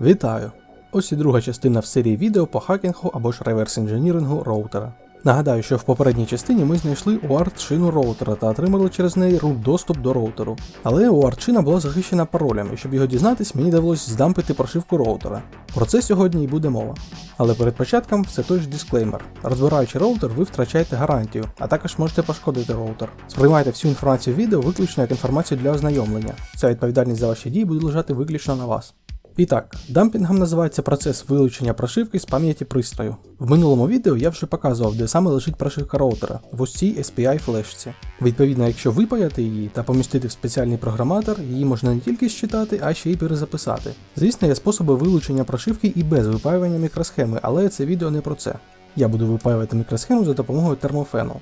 Вітаю! Ось і друга частина в серії відео по хакінгу або ж реверс інженірингу роутера. Нагадаю, що в попередній частині ми знайшли UART шину роутера та отримали через неї root доступ до роутеру. Але UART шина була захищена паролем, і щоб його дізнатись, мені довелось здампити прошивку роутера. Про це сьогодні і буде мова. Але перед початком все той ж дисклеймер. Розбираючи роутер, ви втрачаєте гарантію, а також можете пошкодити роутер. Сприймайте всю інформацію в відео виключно як інформацію для ознайомлення. Ця відповідальність за ваші дії буде лежати виключно на вас. І так, дампінгом називається процес вилучення прошивки з пам'яті пристрою. В минулому відео я вже показував, де саме лежить прошивка роутера в ось цій SPI флешці. Відповідно, якщо випаяти її та помістити в спеціальний програматор, її можна не тільки считати, а ще й перезаписати. Звісно, є способи вилучення прошивки і без випаювання мікросхеми, але це відео не про це. Я буду випаювати мікросхему за допомогою термофену.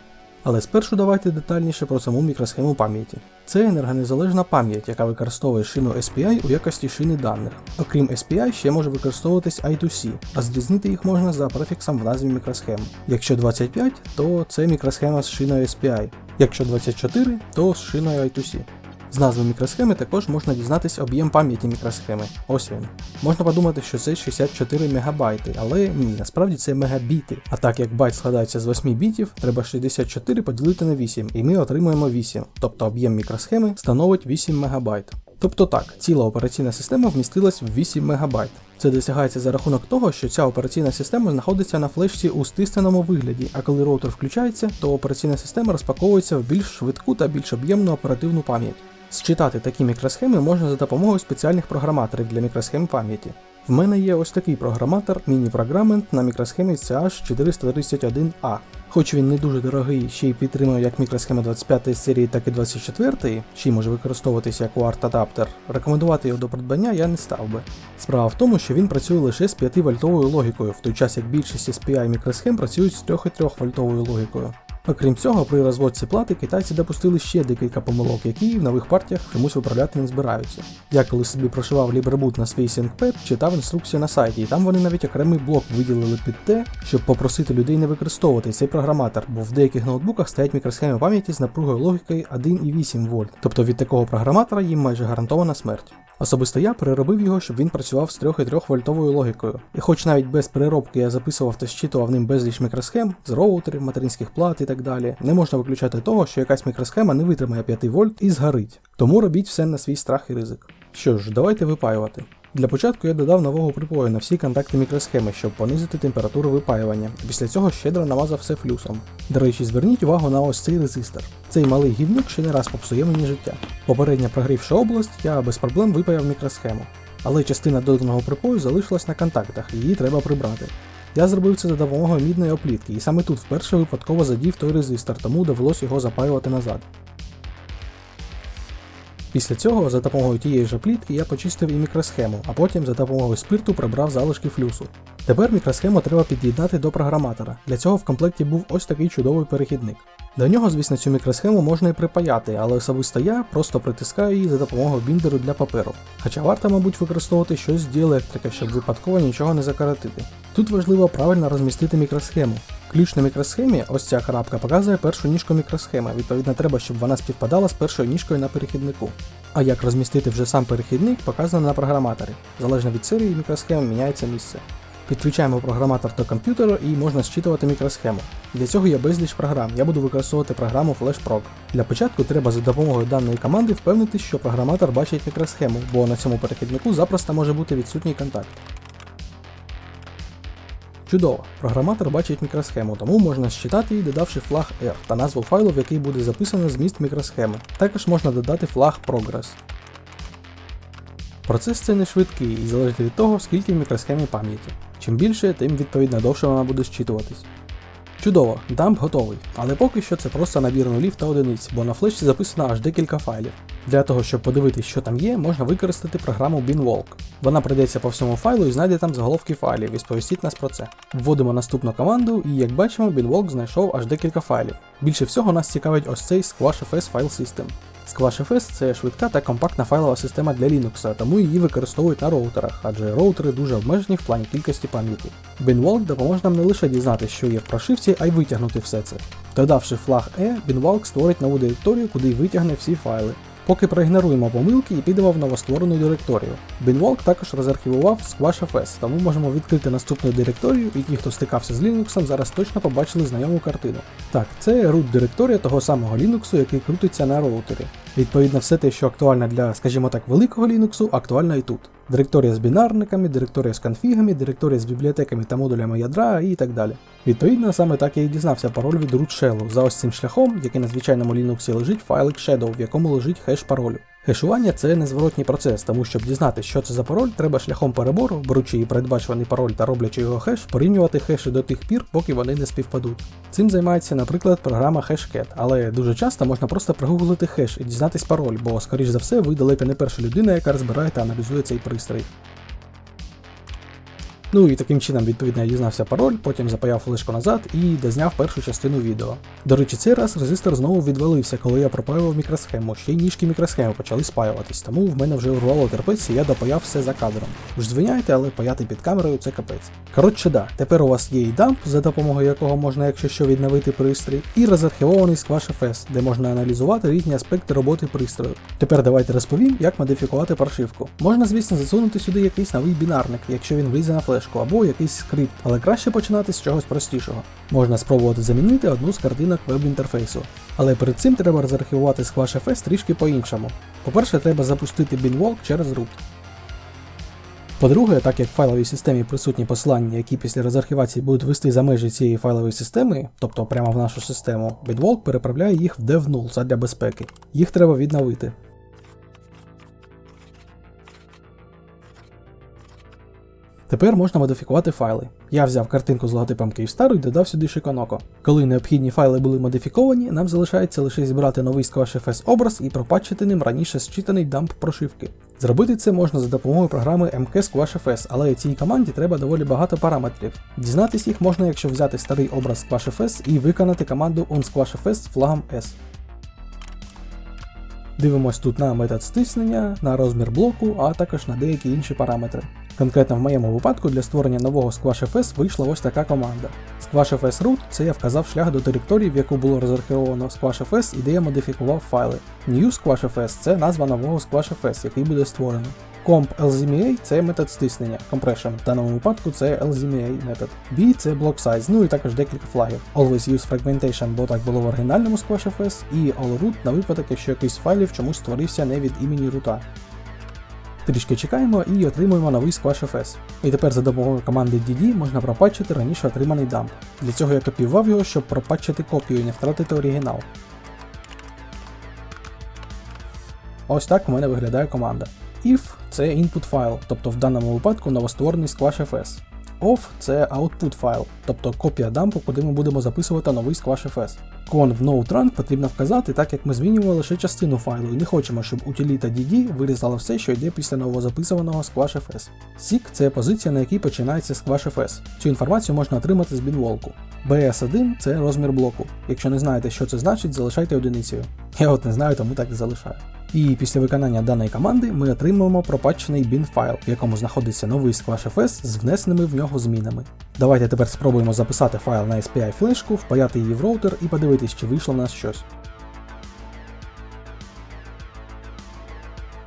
Але спершу давайте детальніше про саму мікросхему пам'яті. Це енергонезалежна пам'ять, яка використовує шину SPI у якості шини даних. Окрім SPI, ще може використовуватись I2C, а зрізнити їх можна за префіксом в назві мікросхем. Якщо 25, то це мікросхема з шиною SPI. Якщо 24, то з шиною I2C. З назви мікросхеми також можна дізнатися об'єм пам'яті мікросхеми. Ось він. Можна подумати, що це 64 МБ, але ні, насправді це мегабіти. А так як байт складається з 8 бітів, треба 64 поділити на 8, і ми отримуємо 8, тобто об'єм мікросхеми становить 8 МБ. Тобто так, ціла операційна система вмістилась в 8 МБ. Це досягається за рахунок того, що ця операційна система знаходиться на флешці у стисненому вигляді, а коли роутер включається, то операційна система розпаковується в більш швидку та більш об'ємну оперативну пам'ять. Зчитати такі мікросхеми можна за допомогою спеціальних програматорів для мікросхем пам'яті. В мене є ось такий програматор міні-програмент на мікросхемі CH431A. Хоч він не дуже дорогий, ще й підтримує як мікросхема 25 серії, так і 24, ще й може використовуватися як UART адаптер, рекомендувати його до придбання я не став би. Справа в тому, що він працює лише з 5 вольтовою логікою, в той час як більшість SPI мікросхем працюють з 3,3 вольтовою логікою. Окрім цього, при розводці плати китайці допустили ще декілька помилок, які в нових партіях чомусь виправляти не збираються. Я коли собі прошивав LibreBoot на свій ThinkPad, читав інструкції на сайті, і там вони навіть окремий блок виділили під те, щоб попросити людей не використовувати цей програматор, бо в деяких ноутбуках стоять мікросхеми пам'яті з напругою логікою 1,8 вольт, тобто від такого програматора їм майже гарантована смерть. Особисто я переробив його, щоб він працював з 3,3 вольтовою логікою. І хоч навіть без переробки я записував та зчитував ним безліч мікросхем з роутерів, материнських плат і так далі, не можна виключати того, що якась мікросхема не витримає 5 вольт і згорить. Тому робіть все на свій страх і ризик. Що ж, давайте випаювати. Для початку я додав нового припою на всі контакти мікросхеми, щоб понизити температуру випаювання. Після цього щедро намазав все флюсом. До речі, зверніть увагу на ось цей резистор. Цей малий гівнюк ще не раз попсує мені життя. Попередньо прогрівши область, я без проблем випаяв мікросхему. Але частина доданого припою залишилась на контактах, її треба прибрати. Я зробив це за допомогою мідної оплітки, і саме тут вперше випадково задів той резистор, тому довелось його запаювати назад. Після цього за допомогою тієї ж плітки я почистив і мікросхему, а потім за допомогою спирту прибрав залишки флюсу. Тепер мікросхему треба під'єднати до програматора. Для цього в комплекті був ось такий чудовий перехідник. До нього, звісно, цю мікросхему можна і припаяти, але особисто я просто притискаю її за допомогою біндеру для паперу. Хоча варто, мабуть, використовувати щось з діелектрика, щоб випадково нічого не закоротити. Тут важливо правильно розмістити мікросхему. Ключ на мікросхемі, ось ця крапка, показує першу ніжку мікросхеми, відповідно, треба, щоб вона співпадала з першою ніжкою на перехіднику. А як розмістити вже сам перехідник, показано на програматорі. Залежно від серії мікросхем міняється місце. Підключаємо програматор до комп'ютера і можна зчитувати мікросхему. Для цього є безліч програм, я буду використовувати програму FlashProg. Для початку треба за допомогою даної команди впевнитись, що програматор бачить мікросхему, бо на цьому перехіднику запросто може бути відсутній контакт. Чудово, програматор бачить мікросхему, тому можна считати її, додавши флаг R та назву файлу, в який буде записано зміст мікросхеми. Також можна додати флаг Progress. Процес цей не швидкий і залежить від того, скільки в мікросхемі пам'яті. Чим більше, тим відповідно довше вона буде зчитуватись. Чудово, дамп готовий, але поки що це просто набір нулів та одиниць, бо на флешці записано аж декілька файлів. Для того, щоб подивитись, що там є, можна використати програму BinWalk. Вона прийдеться по всьому файлу і знайде там заголовки файлів і сповістить нас про це. Вводимо наступну команду, і як бачимо, BinWalk знайшов аж декілька файлів. Більше всього нас цікавить ось цей SquashFS File System. SquashFS це швидка та компактна файлова система для Linux, тому її використовують на роутерах, адже роутери дуже обмежені в плані кількості пам'яті. BinWalk допоможе нам не лише дізнатися, що є в прошивці, а й витягнути все це. Додавши флаг E, BinWalk створить нову директорію, куди витягне всі файли. Поки проігноруємо помилки і підемо в новостворену директорію. Binwalk також розархівував SquashFS, тому можемо відкрити наступну директорію, і ті, хто стикався з Linux, зараз точно побачили знайому картину. Так, це root директорія того самого Linux, який крутиться на роутері. Відповідно, все те, що актуально для, скажімо так, великого Linux, актуально і тут. Директорія з бінарниками, директорія з конфігами, директорія з бібліотеками та модулями ядра і так далі. Відповідно, саме так я і дізнався пароль від root shell. За ось цим шляхом, який на звичайному Linux лежить файлик Shadow, в якому лежить хеш паролю. Хешування це незворотній процес, тому щоб дізнатися, що це за пароль, треба шляхом перебору, беручи її передбачуваний пароль та роблячи його хеш, порівнювати хеші до тих пір, поки вони не співпадуть. Цим займається, наприклад, програма HashCat, але дуже часто можна просто прогуглити хеш і дізнатись пароль, бо, скоріш за все, ви далеко не перша людина, яка розбирає та аналізує цей пристрій. Ну і таким чином, відповідно, я дізнався пароль, потім запаяв флешку назад і дозняв першу частину відео. До речі, цей раз резистор знову відвалився, коли я пропаював мікросхему, ще й ніжки мікросхеми почали спаюватись, тому в мене вже урвало терпець і я допаяв все за кадром. Ви ж звиняєте, але паяти під камерою це капець. Коротше, да, тепер у вас є і дамп, за допомогою якого можна, якщо що, відновити пристрій, і розархівований SquashFS, де можна аналізувати різні аспекти роботи пристрою. Тепер давайте розповім, як модифікувати прошивку. Можна, звісно, засунути сюди якийсь новий бінарник, якщо він влізе на флешку, або якийсь скрипт, але краще починати з чогось простішого. Можна спробувати замінити одну з картинок веб-інтерфейсу. Але перед цим треба розархівувати SquashFS трішки по-іншому. По-перше, треба запустити BinWalk через root. По-друге, так як в файловій системі присутні посилання, які після розархівації будуть вести за межі цієї файлової системи, тобто прямо в нашу систему, BitWalk переправляє їх в dev0 задля безпеки. Їх треба відновити. Тепер можна модифікувати файли. Я взяв картинку з логотипом Київстару і додав сюди Шиконоко. Коли необхідні файли були модифіковані, нам залишається лише зібрати новий SquashFS образ і пропатчити ним раніше зчитаний дамп прошивки. Зробити це можна за допомогою програми MK SquashFS, але цій команді треба доволі багато параметрів. Дізнатись їх можна, якщо взяти старий образ SquashFS і виконати команду onSquashFS флагом S. Дивимось тут на метод стиснення, на розмір блоку, а також на деякі інші параметри. Конкретно в моєму випадку для створення нового SquashFS вийшла ось така команда. SquashFS root це я вказав шлях до території, в яку було розархівовано SquashFS і де я модифікував файли. New SquashFS це назва нового SquashFS, який буде створено. Comp LZMA це метод стиснення, compression, в даному випадку це LZMA метод. B це block size, ну і також декілька флагів. Always use fragmentation, бо так було в оригінальному SquashFS, і allroot на випадок, якщо якийсь файлів чомусь створився не від імені рута. Трішки чекаємо і отримуємо новий SquashFS. І тепер за допомогою команди DD можна пропатчити раніше отриманий дамп. Для цього я копіював його, щоб пропатчити копію і не втратити оригінал. Ось так в мене виглядає команда. If це input файл, тобто в даному випадку новостворений SquashFS. Off це output файл, тобто копія дампу, куди ми будемо записувати новий SquashFS. Con в noteRun потрібно вказати, так як ми змінюємо лише частину файлу і не хочемо, щоб утиліта DD вирізала все, що йде після новозаписуваного SquashFS. Seek це позиція, на якій починається SquashFS. Цю інформацію можна отримати з бінволку. BS1 це розмір блоку. Якщо не знаєте, що це значить, залишайте одиницею. Я от не знаю, тому так і залишаю. І після виконання даної команди ми отримуємо пропатчений bin файл, в якому знаходиться новий SquashFS з внесеними в нього змінами. Давайте тепер спробуємо записати файл на SPI флешку, впаяти її в роутер і подивитись, чи вийшло в нас щось.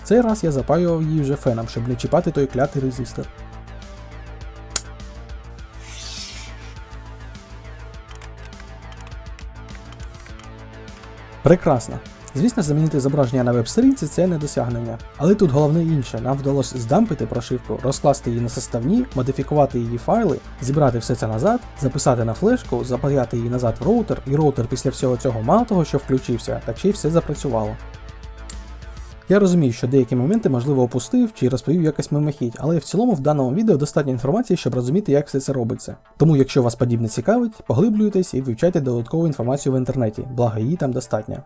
Цей раз я запаював її вже феном, щоб не чіпати той клятий резистор. Прекрасно. Звісно, замінити зображення на веб-сторінці це не досягнення. Але тут головне інше, нам вдалося здампити прошивку, розкласти її на составні, модифікувати її файли, зібрати все це назад, записати на флешку, запаяти її назад в роутер, і роутер після всього цього мало того, що включився, так ще й все запрацювало. Я розумію, що деякі моменти можливо опустив чи розповів якось мимохідь, але в цілому в даному відео достатньо інформації, щоб розуміти, як все це робиться. Тому, якщо вас подібне цікавить, поглиблюйтесь і вивчайте додаткову інформацію в інтернеті, благо її там достатньо.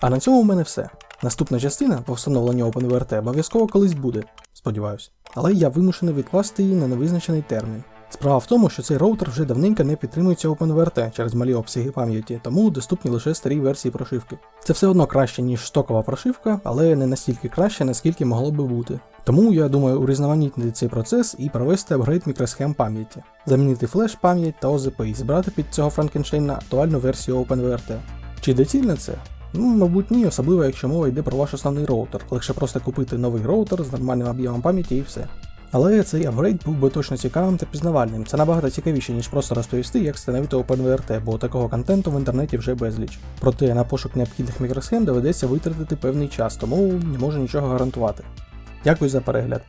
А на цьому в мене все. Наступна частина по встановленню OpenVRT обов'язково колись буде, сподіваюсь. Але я вимушений відкласти її на невизначений термін. Справа в тому, що цей роутер вже давненько не підтримується OpenVRT через малі обсяги пам'яті, тому доступні лише старі версії прошивки. Це все одно краще, ніж стокова прошивка, але не настільки краще, наскільки могло би бути. Тому я думаю урізноманітнити цей процес і провести апгрейд мікросхем пам'яті, замінити флеш пам'ять та ОЗП і збирати під цього Frankenstein актуальну версію OpenVRT. Чи доцільно це? Ну, мабуть, ні, особливо якщо мова йде про ваш основний роутер. Легше просто купити новий роутер з нормальним об'ємом пам'яті і все. Але цей апгрейд був би точно цікавим та пізнавальним. Це набагато цікавіше, ніж просто розповісти, як встановити OpenVRT, бо такого контенту в інтернеті вже безліч. Проте на пошук необхідних мікросхем доведеться витратити певний час, тому не можу нічого гарантувати. Дякую за перегляд.